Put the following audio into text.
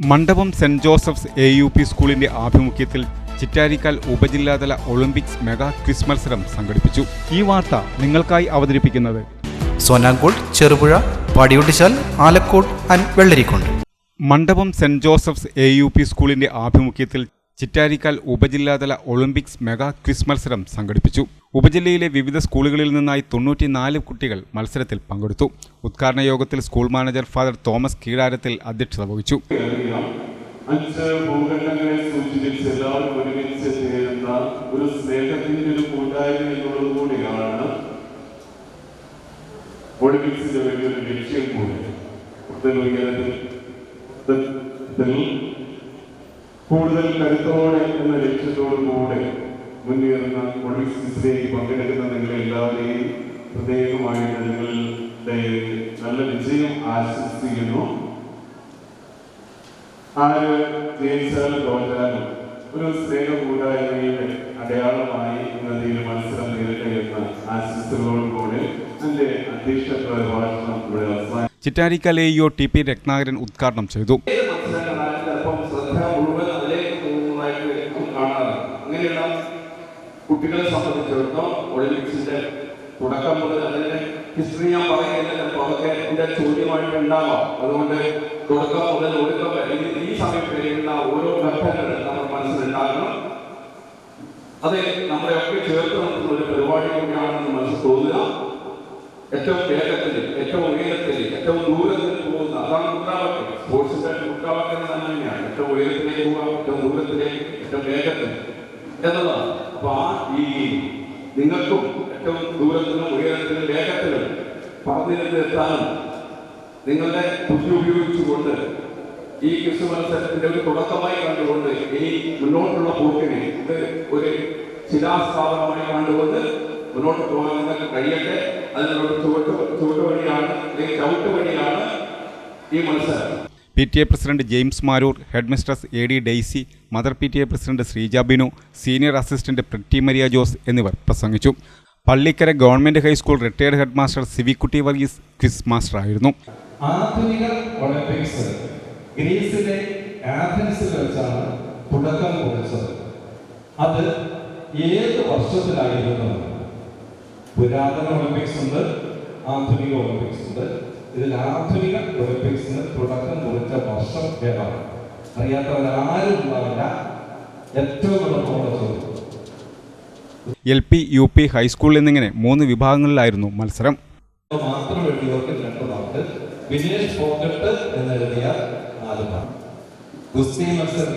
Mandapam Saint Joseph's A U P സ്കൂളിന്റെ ആഭിമുഖ്യത്തിൽ ചിറ്റാരിക്കാൽ ഉപജില്ലാതല ഒളിമ്പിക്സ് മെഗാ ക്വിസ് മത്സരം സംഘടിപ്പിച്ചു. ഈ വാർത്ത നിങ്ങൾക്കായി അവതരിപ്പിക്കുന്നത് Sonankode Cherupuzha Padiyottuchal Alakode and Vellarikundu. Mandapam Saint Joseph's A U P സ്കൂളിന്റെ ആഭിമുഖ്യത്തിൽ ചിറ്റാരിക്കാൽ ഉപജില്ലാതല ഒളിമ്പിക്സ് മെഗാ ക്വിസ് മത്സരം സംഘടിപ്പിച്ചു. ഉപജില്ലയിലെ വിവിധ സ്കൂളുകളിൽ നിന്നായി തൊണ്ണൂറ്റിനാല് കുട്ടികൾ മത്സരത്തിൽ പങ്കെടുത്തു. ഉദ്ഘാടന യോഗത്തിൽ school manager Father Thomas Keezharathil അധ്യക്ഷത വഹിച്ചു. അഞ്ച് ഒരുമിച്ച് ഒരു കൂടിയാണ് ഒളിമ്പിക്സിന്റെ വലിയൊരു ലക്ഷ്യം കൂടി. കൂടുതൽ കരുത്തോടെ എന്ന ലക്ഷ്യത്തോടുകൂടെ മുന്നേറുന്ന ഒളിമ്പിക്സിലേക്ക് പങ്കെടുക്കുന്ന നിങ്ങളെ എല്ലാവരെയും പ്രത്യേകമായിട്ട് നിങ്ങളുടെ നല്ല വിജയം ആശംസിക്കുന്നു. ആര് ജയിച്ചാലും തോറ്റാലും ഒരു സ്നേഹ കൂടായ്മയുടെ അടയാളമായി ഇന്നത്തെ മത്സരം നേരിട്ടെ എന്ന ആശംസകളോടുകൂടി എന്റെ അധ്യക്ഷ പ്രഭാഷണം ഇവിടെ അവസാനം ചിറ്റാരിക്കലേയോ ടി പി രത്നാകരൻ ഉദ്ഘാടനം ചെയ്തു. കുട്ടികളെ സംബന്ധിച്ചിടത്തോളം ഒളിമ്പിക്സിന്റെ തുടക്കം മുതൽ അതിന്റെ ഹിസ്റ്ററി ഞാൻ പറയുന്നില്ല എന്റെ ചോദ്യമായിട്ട് ഉണ്ടാവാം. അതുകൊണ്ട് തുടക്കം മുതൽ ഒടുക്കം വരെ ഈ- സമയത്ത് സമയം വരെയുള്ള ഓരോ ഘട്ടങ്ങളും നമ്മൾ മനസ്സിലുണ്ടാകണം. അത് നമ്മളെയൊക്കെ ചേർത്ത് നിർത്തുന്ന ഒരു പരിപാടി കൂടിയാണെന്ന് മനസ്സിൽ തോന്നുക. ഏറ്റവും വേഗത്തിൽ ഏറ്റവും ഉയരത്തിൽ ഏറ്റവും ദൂരത്തിൽ പോകുന്ന അതാണ് മുദ്രാവാക്യം സ്പോർട്സിന്റെ മുദ്രാവാക്യം തന്നെ തന്നെയാണ് ഏറ്റവും ഉയരത്തിലേക്ക് പോകാം ഏറ്റവും ദൂരത്തിലേക്ക് ഏറ്റവും വേഗത്തിൽ എന്നതാണ് നിങ്ങൾക്കും ഏറ്റവും ദൂരത്തിലും ഉയരത്തിലും വേഗത്തിലും പറഞ്ഞിരുന്ന് എത്താനും നിങ്ങളുടെ ബുദ്ധി ഉപയോഗിച്ചുകൊണ്ട് ഈ ക്രിസ്തു മത്സരത്തിന്റെ ഒരു തുടക്കമായി കണ്ടുകൊണ്ട് ഇനി മുന്നോട്ടുള്ള പോക്കിനെ ഇത് ഒരു ശിലാസ്ഥാപനമായി കണ്ടുകൊണ്ട് മുന്നോട്ട് പോകാൻ നിങ്ങൾക്ക് കഴിയട്ടെ. അതിനുള്ള ചുവട്ട് ചുവട്ടുവഴിയാണ് അല്ലെങ്കിൽ ചവിട്ടുവഴിയാണ് ഈ മത്സരം. P T A president James Maroor headmistress A D Daisy mother P T A president Sreeja Binu senior assistant Pritty Maria Jose എന്നിവർ പ്രസംഗിച്ചു. Pallikkara government high school retired head master Sivikutty Varghese quiz master ആയിരുന്നു ആധുനിക Olympics ഗ്രീസിലെ ആഥൻസിൽ വെച്ചാണ് തുടക്കം കുറിച്ചത്. അത് ഏത് വർഷത്തിലായിരുന്നു? പുരാതന ഒളിമ്പിക്സ് ഉണ്ട് ആധുനിക ഒളിമ്പിക്സ് ഉണ്ട്. ഇതിൽ ആധുനിക ഒളിമ്പിക്സിന് തുടക്കം കുറിച്ച വർഷം ഏതാണ് അറിയാത്തവരാരും ഉണ്ടാവില്ല. ഏറ്റവും എളുപ്പമുള്ള ചോദ്യം. L P U P high school എന്നിങ്ങനെ മൂന്ന് വിഭാഗങ്ങളിലായിരുന്നു മത്സരം. മാത്രം എഴുതിയവർക്ക് രണ്ട് മാർക്ക് വിനേഷ് പോക്കറ്റ് എന്നെഴുതിയ നാല് മാർക്ക് ഗുസ്തി മത്സരം.